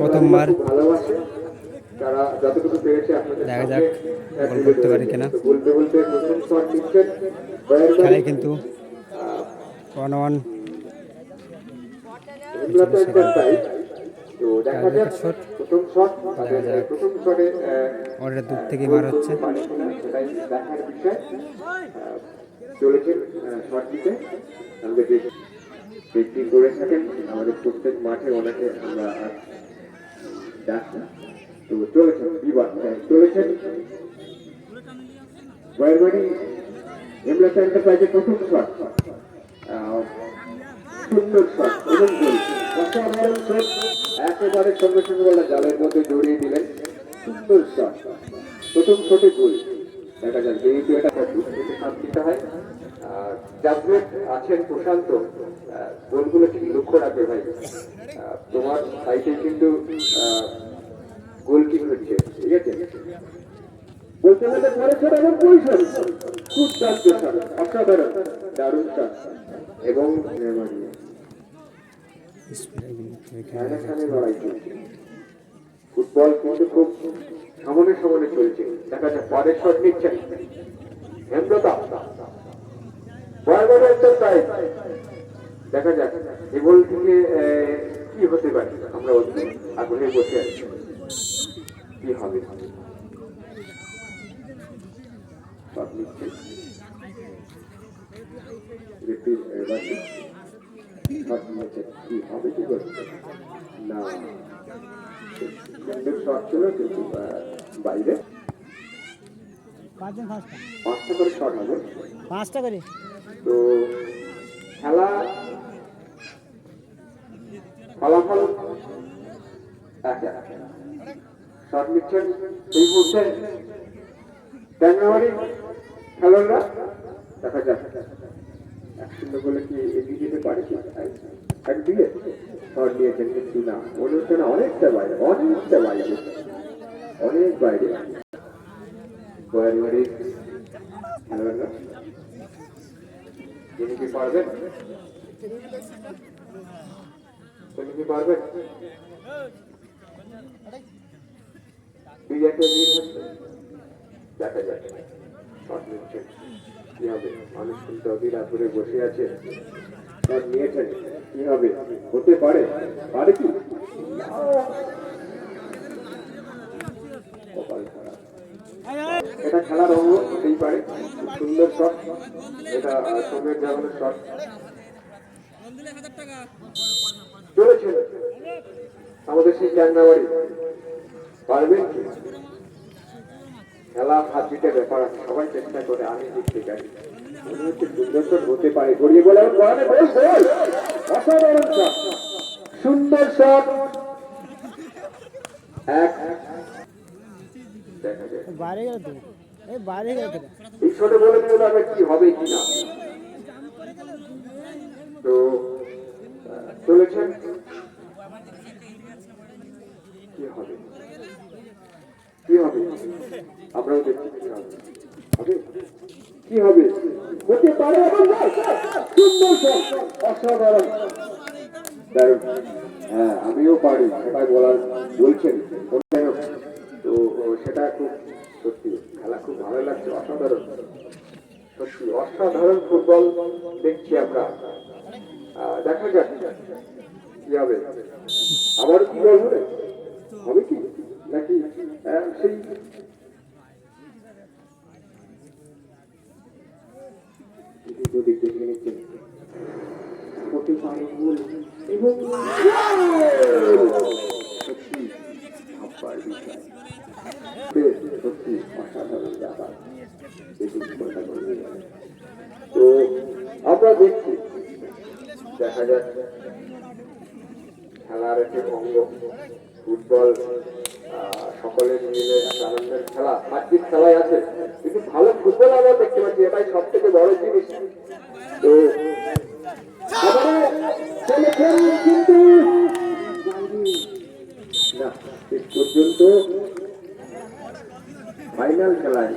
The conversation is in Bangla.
প্রথমবার দেখা যাক গোল করতে পারি। কিনা। খেলায় কিন্তু ওয়ান ওয়ান দূর থেকে মার হচ্ছে। চলেছেন শট দিতে। ব্যক্তি করে থাকেন। আমাদের প্রত্যেক মাঠে ওনাকে আমরা ডাকি। তো চলেছেন, বিবাদ চলেছেন বয়ারবাড়ি হেমলতা এন্টারপ্রাইজের প্রথম শট। সুন্দর শট এবং গোল। অসাধারণ একেবারে সঙ্গে সঙ্গে জালের মধ্যে জড়িয়ে দিলেন। সুন্দর শট। প্রথম শটে গোল। দেখা যাক, যেহেতু এটা শান্তিতে হয়। জাজমেন্ট আছেন প্রশান্ত গোলগুলো ঠিক লক্ষ্য রাখবে ভাই? তোমার সাইটে কিন্তু গোল কিক হচ্ছে, ঠিক আছে? দেখা যাক, পরের শট নিচ্ছেন। হেমলতা বয়গড়ের তো তাই দেখা যাক এই বল থেকে কি হতে পারে? আমরা আগ্রহে বসে আছি। কি হবে? কি হবে কি করছে না। শট ছিল কিন্তু বাইরে। পাঁচটা পাঁচটা করে শট হবে। পাঁচটা করে? তো খেলা, ফলাফল শট নিচ্ছেন এই মুহূর্তে জানুয়ারি খেলোয়াড়রা, দেখা যাক। এক শূন্য বলে কি এগিয়ে যেতে পারে এক দিয়ে শট নিয়েছেন কিন্তু না। মনে হচ্ছে না অনেকটা বাইরে অনেকটা বাইরে। অনেক বাইরে। খেলোয়াড়রা। তিনি কি পারবেন তিনি কি পারবেন একটা মিনিট হচ্ছে দেখা যাক কি হবে মানুষ কিন্তু ধরে বসে আছে। শট নিয়েছেন। কি হবে? হতে পারে। পারে কি? এটা খেলার অঙ্গ হতেই পারে। সুন্দর শট এটা সোমের শট চলেছে। আমাদের সেই ক্যাংরাবাড়ি পারবেন কি? খেলা হাত দিতে ব্যাপার আছে। সবাই চেষ্টা করে, আমি জিততে চাই। সুন্দর হতে সুন্দর শট এক দেখা যায় বাইরে গেল তো এই বাইরে গেল তো শটে বলে দিল আবার কি হবে কি না। তো চলেছেন? কি হবে? কি হবে? আমরাও দেখছি কি হবে। কি হবে? হতে পারে সুন্দর অসাধারণ। দারুণ। হ্যাঁ আমিও পারি, সেটাই বলার বলছেন। তো, সেটা খুব সত্যি, খেলা খুব ভালো লাগছে, অসাধারণ। সত্যি, অসাধারণ ফুটবল দেখছি আমরা। দেখা যাক কি হবে। আবার কি বল হবে? হবে কি? নাকি সেই এবং সত্যি ভাববার বিষয় বেশ সত্যি অসাধারণ ব্যাপার দেখুন কথা বলে গেল। তো আমরা দেখছি, দেখা যাচ্ছে খেলার একটি অঙ্গ। ফুটবল সকলের মিলে আনন্দের খেলা। সার্বিক খেলায় আছে, কিন্তু ভালো ফুটবল আমরা দেখতে পাচ্ছি, এটাই সব থেকে বড় জিনিস। তো কিন্তু না, শেষ পর্যন্ত ফাইনাল খেলায়